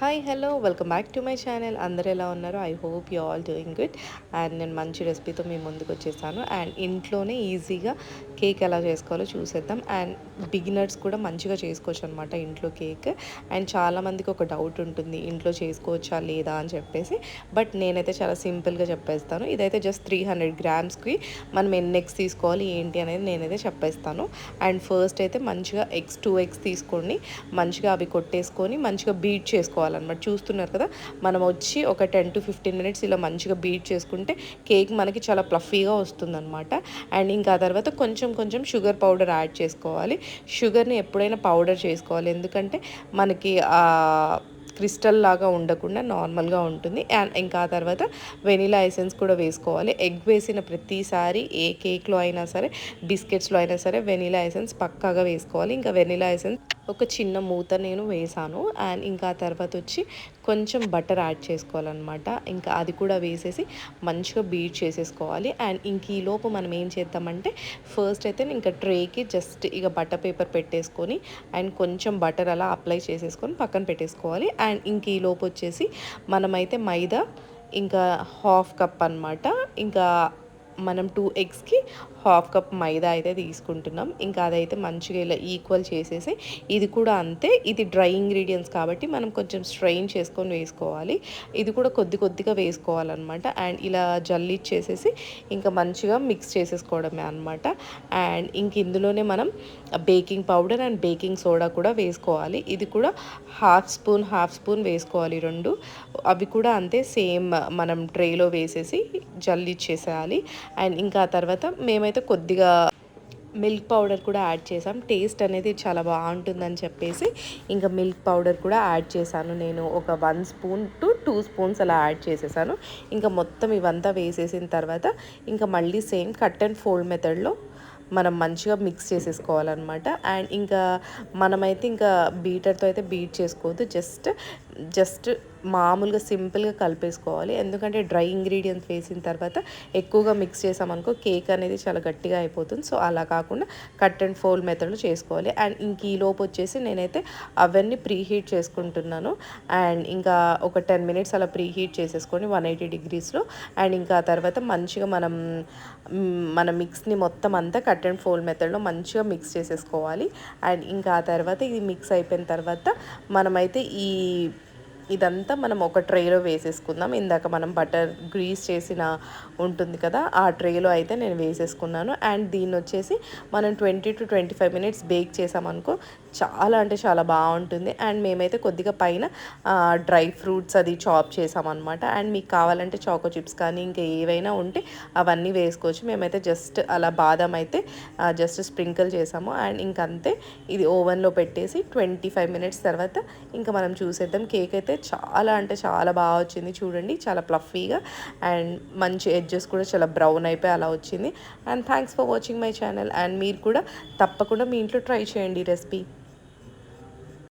Hi hello welcome back to my channel అందరు ఎలా ఉన్నారు? I hope you all doing good and నేను మంచి రెసిపీతో మీ ముందుకు వచ్చేసాను. అండ్ ఇంట్లోనే ఈజీగా కేక్ ఎలా చేసుకోవాలో చూసేద్దాం. అండ్ బిగినర్స్ కూడా మంచిగా చేసుకోవచ్చు అనమాట ఇంట్లో కేక్ అండ్ చాలామందికి ఒక డౌట్ ఉంటుంది. ఇంట్లో చేసుకోవచ్చా లేదా అని చెప్పేసి. బట్ నేనైతే చాలా సింపుల్గా చెప్పేస్తాను. ఇదైతే జస్ట్ త్రీ హండ్రెడ్ గ్రామ్స్కి మనం ఎన్ని ఎగ్స్ తీసుకోవాలి ఏంటి అనేది నేనైతే చెప్పేస్తాను. అండ్ ఫస్ట్ అయితే మంచిగా ఎగ్స్ టూ ఎగ్స్ తీసుకోండి. మంచిగా అవి కొట్టేసుకొని మంచిగా బీట్ చేసుకోవాలి. చేసుకోవాలన్నమాట చూస్తున్నారు కదా మనం వచ్చి ఒక టెన్ టు ఫిఫ్టీన్ మినిట్స్ ఇలా మంచిగా బీట్ చేసుకుంటే కేక్ మనకి చాలా ప్లఫీగా వస్తుందన్నమాట. అండ్ ఇంకా తర్వాత కొంచెం కొంచెం షుగర్ పౌడర్ యాడ్ చేసుకోవాలి. షుగర్ని ఎప్పుడైనా పౌడర్ చేసుకోవాలి. ఎందుకంటే మనకి క్రిస్టల్ లాగా ఉండకుండా నార్మల్గా ఉంటుంది. అండ్ ఇంకా తర్వాత వెనీలా ఎసెన్స్ కూడా వేసుకోవాలి. ఎగ్ వేసిన ప్రతిసారి ఏ కేక్లో అయినా సరే బిస్కెట్స్లో అయినా సరే వెనిలా ఎసెన్స్ పక్కాగా వేసుకోవాలి. ఇంకా వెనీలా ఎసెన్స్ ఒక చిన్న మూత నేను వేసాను. అండ్ ఇంకా తర్వాత వచ్చి కొంచెం బటర్ యాడ్ చేసుకోవాలన్నమాట. ఇంకా అది కూడా వేసేసి మంచిగా బీట్ చేసేసుకోవాలి. అండ్ ఇంక ఈ లోపు మనం ఏం చేద్దామంటే ఫస్ట్ అయితే ఇంకా ట్రేకి జస్ట్ ఇక బటర్ పేపర్ పెట్టేసుకొని అండ్ కొంచెం బటర్ అలా అప్లై చేసేసుకొని పక్కన పెట్టేసుకోవాలి. అండ్ ఇంక ఈ లోపు వచ్చేసి మనమైతే మైదా ఇంకా హాఫ్ కప్ అనమాట ఇంకా మనం టూ ఎగ్స్కి హాఫ్ కప్ మైదా అయితే తీసుకుంటున్నాం. ఇంకా అదైతే మంచిగా ఇలా ఈక్వల్ చేసేసి ఇది కూడా అంతే. ఇది డ్రై ఇంగ్రీడియంట్స్ కాబట్టి మనం కొంచెం స్ట్రెయిన్ చేసుకొని వేసుకోవాలి. ఇది కూడా కొద్ది కొద్దిగా వేసుకోవాలన్నమాట. అండ్ ఇలా జల్లిచ్చేసేసి ఇంకా మంచిగా మిక్స్ చేసేసుకోవడమే అనమాట అండ్ ఇంక ఇందులోనే మనం baking powder and baking soda కూడా వేసుకోవాలి. ఇది కూడా హాఫ్ స్పూన్ హాఫ్ స్పూన్ వేసుకోవాలి రెండు. అవి కూడా అంతే సేమ్ మనం ట్రేలో వేసేసి జల్లిచ్చేసేయాలి. అండ్ ఇంకా తర్వాత మేమైతే అయితే కొద్దిగా మిల్క్ పౌడర్ కూడా యాడ్ చేసాం. టేస్ట్ అనేది చాలా బాగుంటుందని చెప్పేసి ఇంకా మిల్క్ పౌడర్ కూడా యాడ్ చేశాను. నేను ఒక one spoon to two spoons అలా యాడ్ చేసేసాను. ఇంకా మొత్తం ఇవంతా వేసేసిన తర్వాత ఇంకా మళ్ళీ సేమ్ కట్ అండ్ ఫోల్డ్ మెథడ్లో మనం మంచిగా మిక్స్ చేసేసుకోవాలన్నమాట. అండ్ ఇంకా మనమైతే ఇంకా బీటర్తో అయితే బీట్ చేసుకోవద్దు. జస్ట్ జస్ట్ మామూలుగా సింపుల్గా కలిపేసుకోవాలి. ఎందుకంటే డ్రై ఇంగ్రీడియంట్స్ వేసిన తర్వాత ఎక్కువగా మిక్స్ చేసామనుకో కేక్ అనేది చాలా గట్టిగా అయిపోతుంది. సో అలా కాకుండా కట్ అండ్ ఫోల్డ్ మెథడ్లో చేసుకోవాలి. అండ్ ఇంక ఈ లోపు వచ్చేసి నేనైతే అవన్నీ ప్రీహీట్ చేసుకుంటున్నాను. అండ్ ఇంకా ఒక టెన్ మినిట్స్ అలా ప్రీహీట్ చేసేసుకొని వన్ ఎయిటీ డిగ్రీస్లో అండ్ ఇంకా తర్వాత మంచిగా మనం మన మిక్స్ని మొత్తం అంతా కట్ అండ్ ఫోల్డ్ మెథడ్లో మంచిగా మిక్స్ చేసేసుకోవాలి. అండ్ ఇంకా ఆ తర్వాత ఇది మిక్స్ అయిపోయిన తర్వాత మనమైతే ఈ ఇదంతా మనం ఒక ట్రేలో వేసేసుకుందాం. ఇందాక మనం బటర్ గ్రీస్ చేసిన ఉంటుంది కదా ఆ ట్రేలో అయితే నేను వేసేసుకున్నాను. అండ్ దీన్ని వచ్చేసి మనం twenty to twenty five minutes bake చేసామనుకో చాలా అంటే చాలా బాగుంటుంది. అండ్ మేమైతే కొద్దిగా పైన డ్రై ఫ్రూట్స్ అది చాప్ చేసామన్నమాట. అండ్ మీకు కావాలంటే చాకో చిప్స్ కానీ ఇంకా ఏవైనా ఉంటే అవన్నీ వేసుకోవచ్చు. మేమైతే జస్ట్ అలా బాదం అయితే జస్ట్ స్ప్రింకిల్ చేసాము. అండ్ ఇంకంతే ఇది ఓవెన్లో పెట్టేసి ట్వంటీ ఫైవ్ మినిట్స్ తర్వాత ఇంకా మనం చూసేద్దాం. కేక్ అయితే చాలా అంటే చాలా బాగా వచ్చింది చూడండి చాలా ప్లఫీగా అండ్ మంచి ఎడ్జెస్ కూడా చాలా బ్రౌన్ అయిపోయి అలా వచ్చింది. And thanks for watching my channel and మీరు కూడా తప్పకుండా మీ ఇంట్లో ట్రై చేయండి రెసిపీ